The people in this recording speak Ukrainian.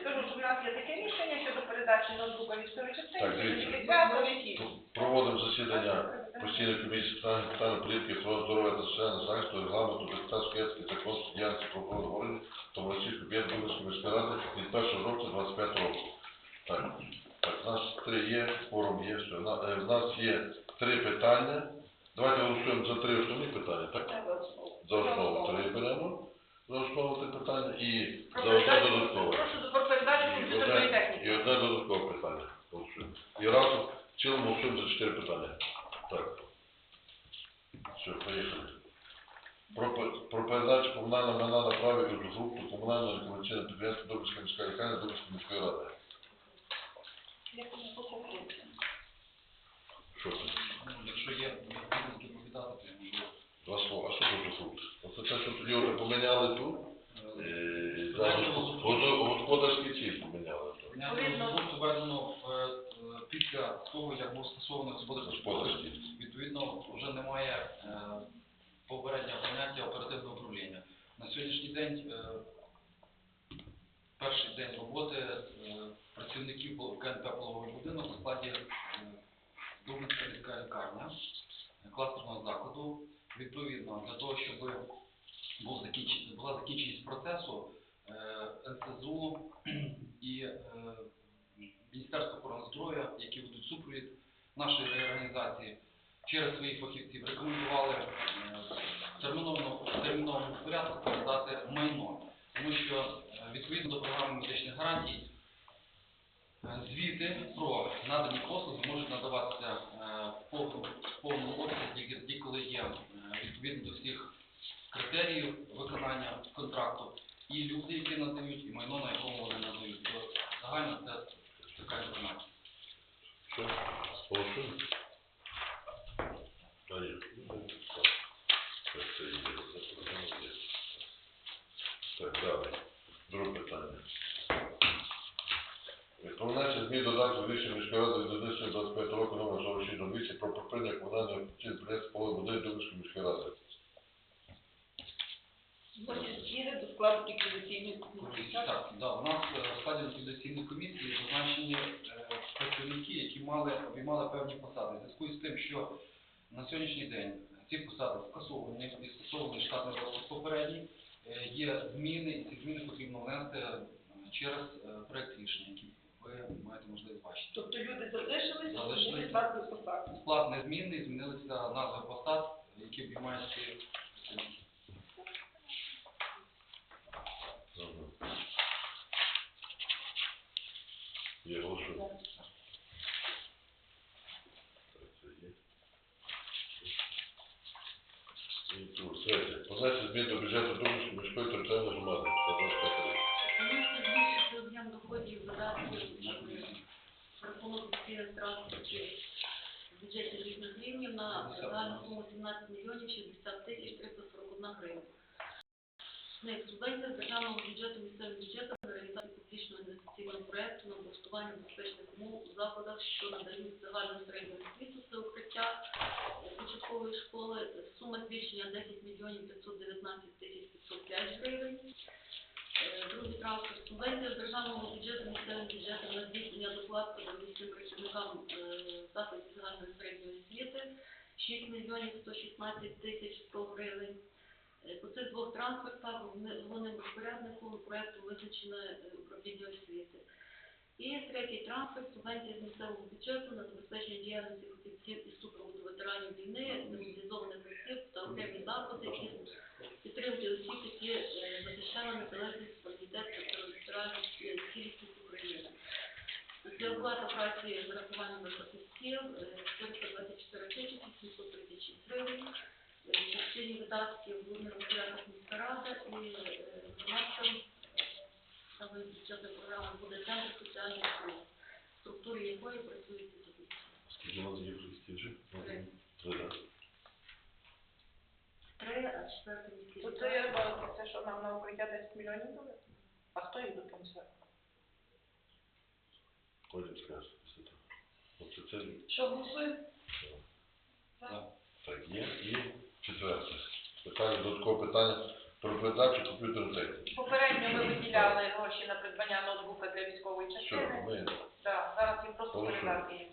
скажу, що в нас є таке рішення щодо передачі ноутбука військової частини. Так, дивіться. Проводимо засідання постійної комісії з питань питань політики, охорони здоров'я та соціального захисту, регламенту, депутатської етики та конституції діяльності правоохоронних органів та Волочиської об'єднаної міської ради від 1 жовтня 25 року. Так, так, у нас три є, форум є, все. На- е, В нас є три питання. Давайте голосуємо за три основні питання, так? За основу. За основу три беремо. За основу три питання і за одне передачу- додаткове. Прошу про передачу І комп'ютерної одне, і техніки. одне додаткове питання. Голосуємо. І разом в цілому голосуємо за чотири питання. Так. Все, поїхали. Про, про передачу комунального майна на праві usufruкту комунального рекомендаційного підприємства Добрська міська лікарня Добрської міської ради. Що це? Якщо є доповідати, то. Два слова. А що це usufрукт? Оце те, що тоді вже поміняли тут. Е, за госпо- госпо- Господарські ці поміняли. Відповідно- Поняття введено в, е, після того, як був скасований господарський кодекс. Відповідно, вже немає е, попереднього поняття оперативного управління. На сьогоднішній день, е, перший день роботи е, працівників КНП «Пологовий будинок у складі Дубницька міська лікарня кластерного закладу. Відповідно, для того, щоб був закінчений, була закінченість процесу, НСЗУ і е, здоров'я, які ведуть супровід нашої реорганізації, через своїх фахівців рекомендували е, в терміновому, порядку передати майно, тому що е, відповідно до програми медичних гарантій е, звіти про надані послуги можуть надаватися е, в повному, обсязі тільки коли є е, відповідно до всіх критеріїв виконання контракту, і люди, які надають, і майно, на якому вони надають. То загально це така інформація. Що? Голосуємо? А, ні. Ну, так. Так, це є. Це. Так, далі. Друге питання. Про змін до додатку рішення міської ради від 1125 року номер 46 до 200 про припинення комунального підприємства поле будинок Дубинської міської ради. Значить, зміни до складу ліквідаційної комісії. так? Так, да, у нас е, в складі ліквідаційної комісії зазначені е, працівники, які мали обіймали певні посади. В зв'язку з тим, що на сьогоднішній день ці посади скасовані і скасований штатний розпис попередній, е, є зміни, і ці зміни потрібно внести е, через е, проект рішення, який ви маєте можливість бачити. Тобто люди залишилися, Залишились. зміни складу посади. Склад незмінний, змінилися назви посад, які обіймають ці. Ага. Є голосуємо. Так, це є. І тут, третє. Про внесення змін до бюджету Дубинської міської територіальної громади. Це 25 збільшити об'єм доходів видатків рахунок в бюджеті різних рівнів на загальну суму 17 мільйонів 60 тисяч 341 гривень. Субвенція з державного бюджету місцевим бюджетом на інвестиційного проекту на облаштування безпечних умов у закладах, що надають загальну середню освіту, це укриття е, початкової школи. Сума збільшення 10 мільйонів 519 тисяч 505 гривень. Е, Другий транспорт. Субвенція з державного бюджету місцевим бюджетом на здійснення доплат педагогічним працівникам е, закладів загальної середньої освіти 6 мільйонів 116 тисяч 100 гривень. Е, По цих двох транспортах головни- головним розпорядником проекту визначено е, управління освіти. І третій транспорт субвенція з місцевого бюджету на забезпечення діяльності фахівців із супроводу ветеранів війни, демобілізованих осіб та окремі заходи із підтримки осіб, які е, захищали незалежність, суверенітет та територіальну України. Для оплати праці з врахуванням фахівців е, 424 тисячі 736 гривень. Частині видатків головний розпорядок міська рада і виконавцем саме бюджетної програми буде центр соціальних послуг, в структурі якої працюють є? Три. А четвертий міський То це, я- що нам на укриття 10 мільйонів дали? А хто їх до кінця? Потім після того. Оце це, Що голосує? Да. так, є. І четверте. Питання, додаткове питання про передачу комп'ютерної техніки. Попередньо ми виділяли гроші на придбання ноутбука для військової Що, частини. ми Так, зараз він просто Голосуємо. передати їм.